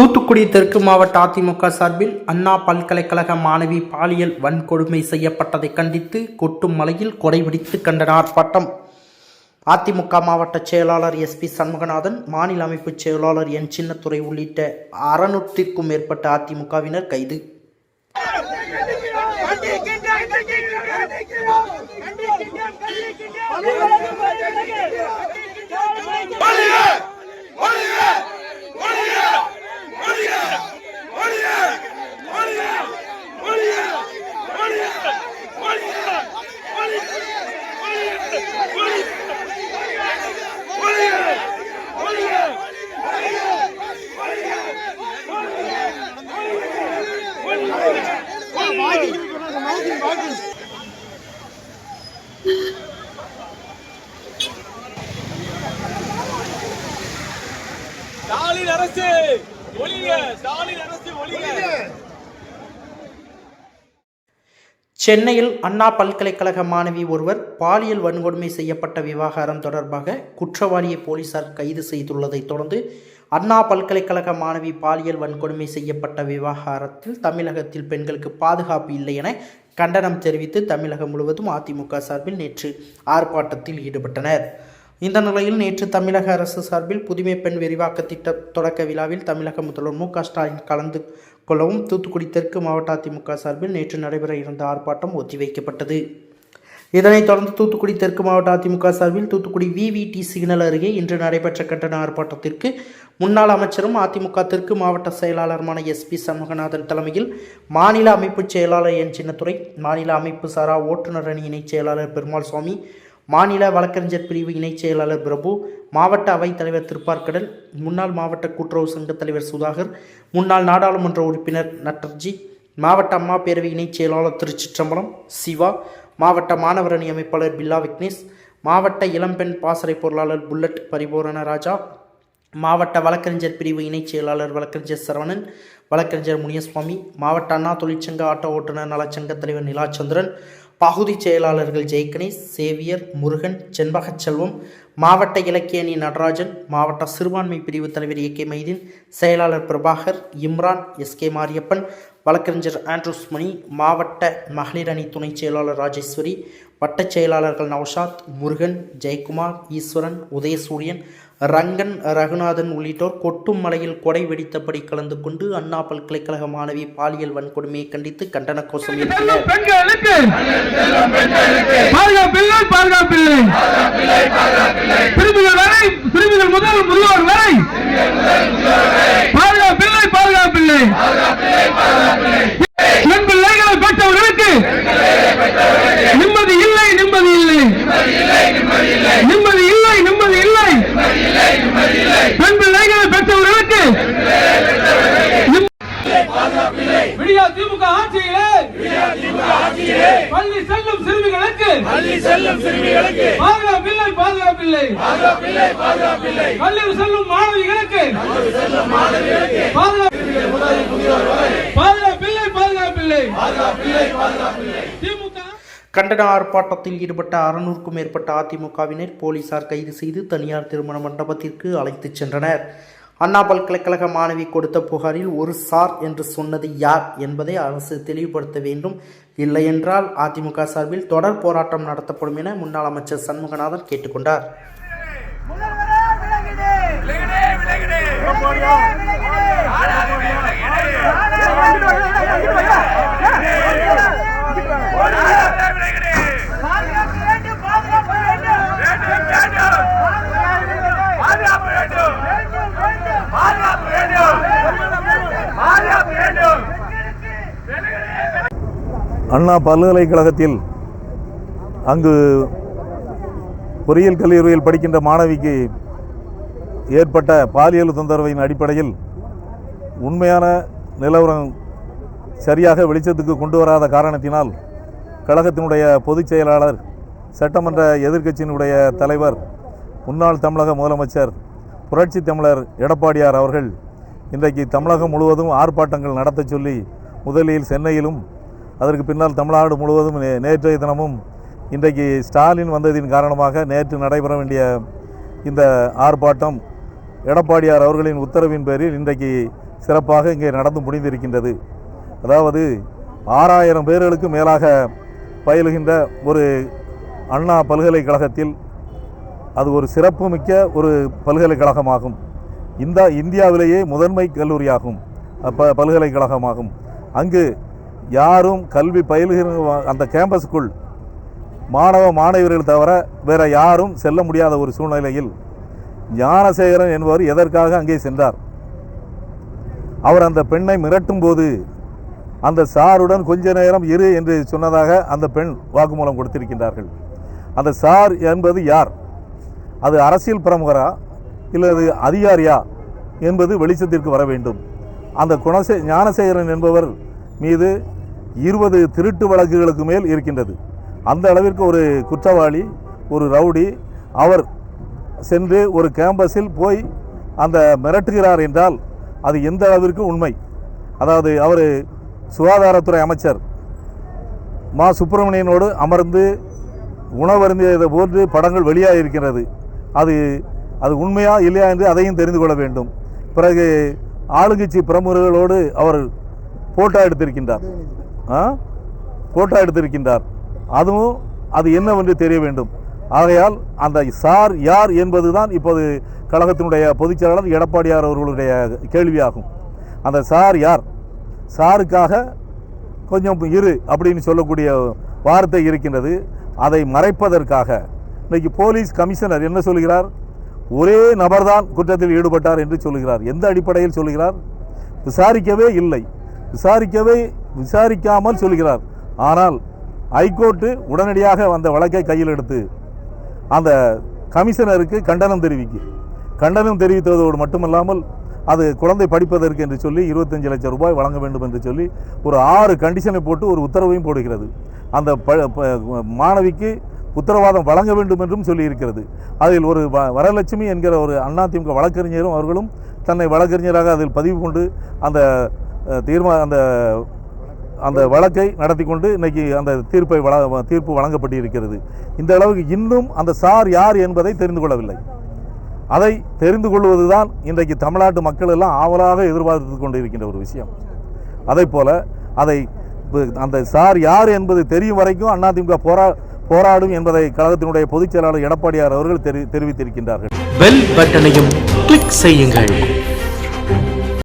தூத்துக்குடி தெற்கு மாவட்ட அதிமுக சார்பில் அண்ணா பல்கலைக்கழக மாணவி பாலியல் வன்கொடுமை செய்யப்பட்டதை கண்டித்து கொட்டும் மலையில் கொடைபிடித்து கண்டன ஆர்ப்பாட்டம். அதிமுக மாவட்ட செயலாளர் எஸ்பி சண்முகநாதன் மாநில அமைப்பு செயலாளர் என். சின்னத்துறை உள்ளிட்ட அறுநூற்றிற்கும் மேற்பட்ட அதிமுகவினர் கைது. ஸ்டாலின் அரசு ஒளிக ஸ்டாலின் அரசு ஒளிக சென்னையில் அண்ணா பல்கலைக்கழக மாணவி ஒருவர் பாலியல் வன்கொடுமை செய்யப்பட்ட விவகாரம் தொடர்பாக குற்றவாளியை போலீசார் கைது செய்துள்ளதைத் தொடர்ந்து அண்ணா பல்கலைக்கழக மாணவி பாலியல் வன்கொடுமை செய்யப்பட்ட விவகாரத்தில் தமிழகத்தில் பெண்களுக்கு பாதுகாப்பு இல்லை என கண்டனம் தெரிவித்து தமிழகம் முழுவதும் அதிமுக சார்பில் நேற்று ஆர்ப்பாட்டத்தில் ஈடுபட்டனர். இந்த நிலையில் நேற்று தமிழக அரசு சார்பில் புதுமை பெண் விரிவாக்க திட்ட தொடக்க விழாவில் தமிழக முதல்வர் மு க ஸ்டாலின் கலந்து கொள்ளவும் தூத்துக்குடி தெற்கு மாவட்ட அதிமுக சார்பில் நேற்று நடைபெற இருந்த ஆர்ப்பாட்டம் ஒத்திவைக்கப்பட்டது. இதனைத் தொடர்ந்து தூத்துக்குடி தெற்கு மாவட்ட அதிமுக சார்பில் தூத்துக்குடி விவிடி சிக்னல் அருகே இன்று நடைபெற்ற கண்டன ஆர்ப்பாட்டத்திற்கு முன்னாள் அமைச்சரும் அதிமுக தெற்கு மாவட்ட செயலாளருமான எஸ்பி சண்முகநாதன் தலைமையில் மாநில அமைப்பு செயலாளர் என் சின்னத்துறை மாநில அமைப்பு சாரா ஓட்டுநர் அணி இணைச் செயலாளர் பெருமாள் சுவாமி மாநில வழக்கறிஞர் பிரிவு இணைச் செயலாளர் பிரபு மாவட்ட அவைத் தலைவர் திருப்பார்கடல் முன்னாள் மாவட்ட கூட்டுறவு சங்க தலைவர் சுதாகர் முன்னாள் நாடாளுமன்ற உறுப்பினர் நட்டர்ஜி மாவட்ட அம்மா பேரவை இணைச் செயலாளர் திருச்சிற்றம்பலம் சிவா மாவட்ட மாணவர் அணி அமைப்பாளர் பில்லா விக்னேஷ் மாவட்ட இளம்பெண் பாசறை பொருளாளர் புல்லட் பரிபூரண ராஜா மாவட்ட வழக்கறிஞர் பிரிவு இணைச் செயலாளர் வழக்கறிஞர் சரவணன் வழக்கறிஞர் முனியசுவாமி மாவட்ட அண்ணா தொழிற்சங்க ஆட்டோ ஓட்டுநர் நலச்சங்க தலைவர் நிலாச்சந்திரன் பகுதி செயலாளர்கள் ஜெய்கணேஷ் சேவியர் முருகன் செண்பகச் செல்வம் மாவட்ட இலக்கிய அணி நடராஜன் மாவட்ட சிறுபான்மை பிரிவு தலைவர் ஏ கே மைதீன் செயலாளர் பிரபாகர் இம்ரான் எஸ் கே மாரியப்பன் வழக்கறிஞர் ஆண்ட்ரூஸ் மணி மாவட்ட மகளிர் அணி துணைச் செயலாளர் ராஜேஸ்வரி வட்டச் செயலாளர்கள் நௌஷாத் முருகன் ஜெயக்குமார் ஈஸ்வரன் உதயசூரியன் ரங்கன் ரகுநாதன் உள்ளிட்டோர் கொட்டும் மலையில் கொடை வெடித்தபடி கலந்து கொண்டு அண்ணா பல்கலைக்கழக மாணவி பாலியல் வன்கொடுமையை கண்டித்து கண்டன கோஷம் எழுப்பினர் பெண்களுக்கு பாதுகாப்பில்லை பெண் பிள்ளைகளை பெற்றவர்களுக்கு நிம்மதி இல்லை நிம்மதி இல்லை. நிம்மதி இல்லை நிம்மதி இல்லை. பெண் பிள்ளைகளை பெற்றவர்களுக்கு விடியா திமுக ஆட்சியிலே. பள்ளி செல்லும் சிறுமிகளுக்கு பள்ளி செல்லும் சிறுமிகளுக்கு. பாதுகாப்பில்லை பாதுகாப்பில்லை. கல்லூரி செல்லும் மாணவிகளுக்கு. பாதுகாப்பு பாதுகாப்பில்லை பாதுகாப்பில்லை. திமுக கண்டன ஆர்ப்பாட்டத்தில் ஈடுபட்ட அறுநூறுக்கும் மேற்பட்ட அதிமுகவினர் போலீசார் கைது செய்து தனியார் திருமண மண்டபத்திற்கு அழைத்துச் சென்றனர். அண்ணா பல்கலைக்கழக மாணவி கொடுத்த புகாரில் ஒரு சார் என்று சொன்னது யார் என்பதை அரசு தெளிவுபடுத்த வேண்டும் இல்லையென்றால் அதிமுக சார்பில் தொடர் போராட்டம் நடத்தப்படும் என முன்னாள் அமைச்சர் சண்முகநாதன் கேட்டுக்கொண்டார் விலகிடு. விலகிடே விலகிடே விலகிடு, விலகிடு. ஆளாதே விலகிடே ஆளாதே விலகிடே பாதுகாப்பு வேண்டும், பாதுகாப்பு வேண்டும். வேண்டும் வேண்டும் பாதுகாப்பு பாதுகாப்பு வேண்டும் வேண்டும். வேண்டும், வேண்டும். பாதுகாப்பு வேண்டும் பாதுகாப்பு வேண்டும் அண்ணா பல்கலைக்கழகத்தில் அங்கு பொறியியல் கல்லூரியில் படிக்கின்ற மாணவிக்கு ஏற்பட்ட பாலியல் தொந்தரவின் அடிப்படையில் உண்மையான நிலவரம் சரியாக வெளிச்சத்துக்கு கொண்டு வராத காரணத்தினால் கழகத்தினுடைய பொதுச் செயலாளர் சட்டமன்ற எதிர்க்கட்சியினுடைய தலைவர் முன்னாள் தமிழக முதலமைச்சர் புரட்சி தமிழர் எடப்பாடியார் அவர்கள் இன்றைக்கு தமிழகம் முழுவதும் ஆர்ப்பாட்டங்கள் நடத்தச் சொல்லி முதலில் சென்னையிலும் அதற்கு பின்னால் தமிழ்நாடு முழுவதும் நேற்றைய தினமும் இன்றைக்கு ஸ்டாலின் வந்ததின் காரணமாக நேற்று நடைபெற வேண்டிய இந்த ஆர்ப்பாட்டம் எடப்பாடியார் அவர்களின் உத்தரவின் பேரில் இன்றைக்கு சிறப்பாக இங்கே நடந்து முடிந்திருக்கின்றது. அதாவது ஆறாயிரம் பேர்களுக்கு மேலாக பயிலுகின்ற ஒரு அண்ணா பல்கலைக்கழகத்தில் அது ஒரு சிறப்புமிக்க ஒரு பல்கலைக்கழகமாகும். இந்த இந்தியாவிலேயே முதன்மை கல்லூரியாகும். அப்ப பல்கலைக்கழகமாகும். அங்கு யாரும் கல்வி பயிலுகிற அந்த கேம்பஸுக்குள் மாணவ மாணவியர்கள் தவிர வேற யாரும் செல்ல முடியாத ஒரு சூழ்நிலையில் ஞானசேகரன் என்பவர் எதற்காக அங்கே சென்றார்? அவர் அந்த பெண்ணை மிரட்டும் போது அந்த சாருடன் கொஞ்ச நேரம் இரு என்று சொன்னதாக அந்த பெண் வாக்குமூலம் கொடுத்திருக்கின்றார்கள். அந்த சார் என்பது யார்? அது அரசியல் பிரமுகரா இல்லது அதிகாரியா என்பது வெளிச்சத்திற்கு வர வேண்டும். அந்த குணசே ஞானசேகரன் என்பவர் மீது இருபது திருட்டு வழக்குகளுக்கு மேல் இருக்கின்றது. அந்த அளவிற்கு ஒரு குற்றவாளி ஒரு ரவுடி அவர் சென்று ஒரு கேம்பஸில் போய் அந்த மிரட்டுகிறார் என்றால் அது எந்த அளவிற்கு உண்மை? அதாவது அவர் சுகாதாரத்துறை அமைச்சர் மா. சுப்பிரமணியனோடு அமர்ந்து உணவருந்தியதை போன்று படங்கள் வெளியாக இருக்கிறது அது அது உண்மையா இல்லையா என்று அதையும் தெரிந்து கொள்ள வேண்டும். பிறகு ஆளுங்கட்சி பிரமுகர்களோடு அவர் போட்டோ எடுத்திருக்கின்றார். போட்டோ எடுத்திருக்கின்றார். அதுவும் அது என்னவென்று தெரிய வேண்டும். ஆகையால் அந்த சார் யார் என்பதுதான் இப்போது கழகத்தினுடைய பொதுச்செயலாளர் எடப்பாடியார் அவர்களுடைய கேள்வியாகும். அந்த சார் யார்? சாருக்காக கொஞ்சம் இரு அப்படின்னு சொல்லக்கூடிய வார்த்தை இருக்கின்றது. அதை மறைப்பதற்காக. இன்றைக்கு போலீஸ் கமிஷனர் என்ன சொல்கிறார்? ஒரே நபர்தான் குற்றத்தில் ஈடுபட்டார் என்று சொல்கிறார். எந்த அடிப்படையில் சொல்கிறார்? விசாரிக்கவே இல்லை. விசாரிக்கவே விசாரிக்காமல் சொல்கிறார். ஆனால் ஹைகோர்ட்டு உடனடியாக அந்த வழக்கை கையில் எடுத்து அந்த கமிஷனருக்கு கண்டனம் தெரிவிக்கும் கண்டனம் தெரிவித்ததோடு மட்டுமல்லாமல் அது குழந்தை படிப்பதற்கு என்று சொல்லி இருபத்தஞ்சு லட்சம் ரூபாய் வழங்க வேண்டும் என்று சொல்லி ஒரு ஆறு கண்டிஷனை போட்டு ஒரு உத்தரவையும் போடுகிறது. அந்த ப ப- மாணவிக்கு உத்தரவாதம் வழங்க வேண்டும் என்றும் சொல்லியிருக்கிறது. அதில் ஒரு வ- வரலட்சுமி என்கிற ஒரு அதிமுக வழக்கறிஞரும் அவர்களும் தன்னை வழக்கறிஞராக அதில் பதிவு கொண்டு அந்த தீர்மா அந்த அந்த வழக்கை நடத்தி கொண்டு இன்னைக்கு அந்த தீர்ப்பை வழ தீர்ப்பு வழங்கப்பட்டிருக்கிறது. இந்த அளவுக்கு இன்னும் அந்த சார் யார் என்பதை தெரிந்து கொள்ளவில்லை. அதை தெரிந்து கொள்வதுதான் இன்றைக்கு தமிழ்நாட்டு மக்கள் எல்லாம் ஆவலாக எதிர்பார்த்து கொண்டு இருக்கின்ற ஒரு விஷயம். அதே போல அதை அந்த சார் யார் என்பது தெரியும் வரைக்கும் அதிமுக போரா போராடும் என்பதை கழகத்தினுடைய பொதுச் செயலாளர் எடப்பாடியார் அவர்கள் தெரி தெரிவித்திருக்கின்றார்கள். பெல் பட்டனையும் கிளிக் செய்யுங்கள்.